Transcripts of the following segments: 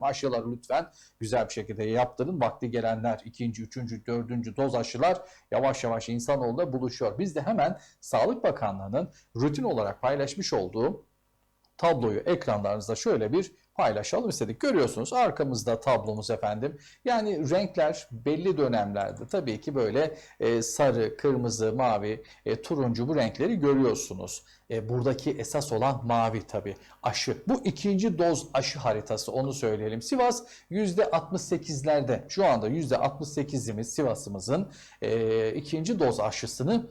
Aşıları lütfen güzel bir şekilde yaptırın. Vakti gelenler ikinci, üçüncü, dördüncü doz aşılar yavaş yavaş insanoğluyla buluşuyor. Biz de hemen Sağlık Bakanlığı'nın rutin olarak paylaşmış olduğu tabloyu ekranlarınızda şöyle bir paylaşalım istedik. Görüyorsunuz arkamızda tablomuz efendim. Yani renkler belli dönemlerde tabii ki böyle e, sarı, kırmızı, mavi, e, turuncu bu renkleri görüyorsunuz. E, buradaki esas olan mavi tabii aşı. Bu ikinci doz aşı haritası onu söyleyelim. Sivas %68'lerde şu anda %68'imiz Sivas'ımızın e, ikinci doz aşısını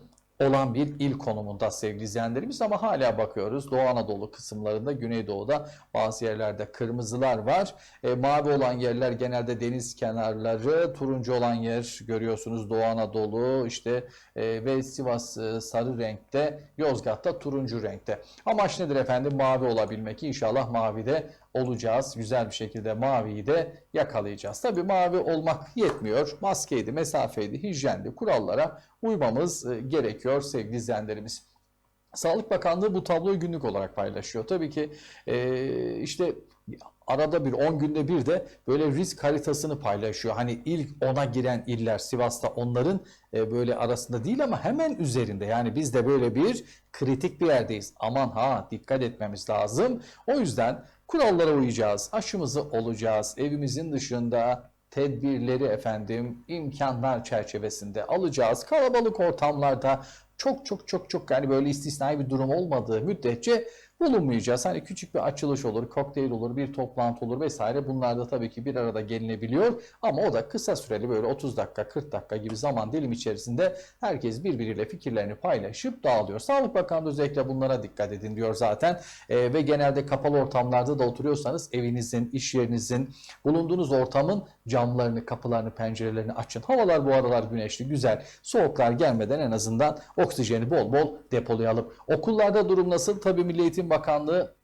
olan bir il konumunda sevgili izleyenlerimiz ama hala bakıyoruz Doğu Anadolu kısımlarında Güneydoğu'da bazı yerlerde kırmızılar var. E, mavi olan yerler genelde deniz kenarları, turuncu olan yer görüyorsunuz Doğu Anadolu işte e, ve Sivas e, sarı renkte, Yozgat'ta turuncu renkte. Amaç nedir efendim? Mavi olabilmek. İnşallah mavide olacağız. Güzel bir şekilde maviyi de yakalayacağız. Tabii mavi olmak yetmiyor. Maskeydi, mesafeydi, hijyendi, kurallara uymamız e, gerekiyor sevgili izleyenlerimiz. Sağlık Bakanlığı bu tabloyu günlük olarak paylaşıyor. Tabii ki e, işte arada bir 10 günde bir de böyle risk haritasını paylaşıyor. Hani ilk ona giren iller Sivas'ta onların e, böyle arasında değil ama hemen üzerinde. Yani biz de böyle bir kritik bir yerdeyiz. Aman ha dikkat etmemiz lazım. O yüzden kurallara uyacağız. Aşımızı olacağız. Evimizin dışında tedbirleri efendim imkanlar çerçevesinde alacağız. Kalabalık ortamlarda çok çok çok çok yani böyle istisnai bir durum olmadığı müddetçe bulunmayacağız. Hani küçük bir açılış olur, kokteyl olur, bir toplantı olur vesaire. Bunlar da tabii ki bir arada gelinebiliyor. Ama o da kısa süreli böyle 30 dakika, 40 dakika gibi zaman dilim içerisinde herkes birbiriyle fikirlerini paylaşıp dağılıyor. Sağlık Bakanlığı özellikle bunlara dikkat edin diyor zaten. Ee, ve genelde kapalı ortamlarda da oturuyorsanız evinizin, iş yerinizin, bulunduğunuz ortamın camlarını, kapılarını, pencerelerini açın. Havalar bu aralar güneşli, güzel. Soğuklar gelmeden en azından oksijeni bol bol depolayalım. Okullarda durum nasıl? Tabii Milli Eğitim Bakanlığı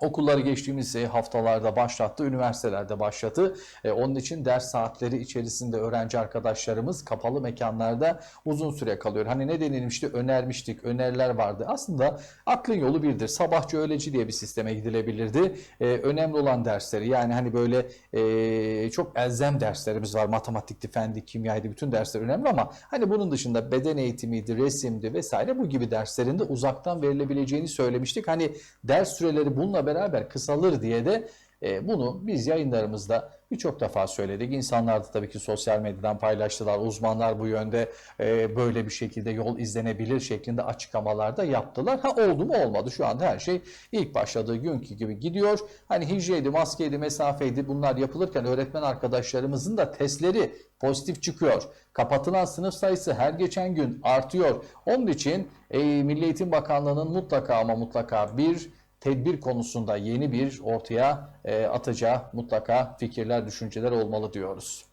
Okulları geçtiğimiz haftalarda başlattı, üniversitelerde başlattı. E, onun için ders saatleri içerisinde öğrenci arkadaşlarımız kapalı mekanlarda uzun süre kalıyor. Hani ne denilmişti? Önermiştik, öneriler vardı. Aslında aklın yolu birdir. Sabahçı öğleci diye bir sisteme gidilebilirdi. E, önemli olan dersleri yani hani böyle e, çok elzem derslerimiz var. Matematikti, fendi, kimyaydı bütün dersler önemli ama hani bunun dışında beden eğitimiydi, resimdi vesaire bu gibi derslerinde uzaktan verilebileceğini söylemiştik. Hani ders süreleri bununla beraber kısalır diye de e, bunu biz yayınlarımızda birçok defa söyledik. İnsanlar da tabii ki sosyal medyadan paylaştılar. Uzmanlar bu yönde e, böyle bir şekilde yol izlenebilir şeklinde açıklamalar da yaptılar. Ha oldu mu olmadı. Şu anda her şey ilk başladığı günkü gibi gidiyor. Hani hijyeydi, maskeydi, mesafeydi bunlar yapılırken öğretmen arkadaşlarımızın da testleri pozitif çıkıyor. Kapatılan sınıf sayısı her geçen gün artıyor. Onun için e, Milli Eğitim Bakanlığı'nın mutlaka ama mutlaka bir tedbir konusunda yeni bir ortaya e, atacağı mutlaka fikirler, düşünceler olmalı diyoruz.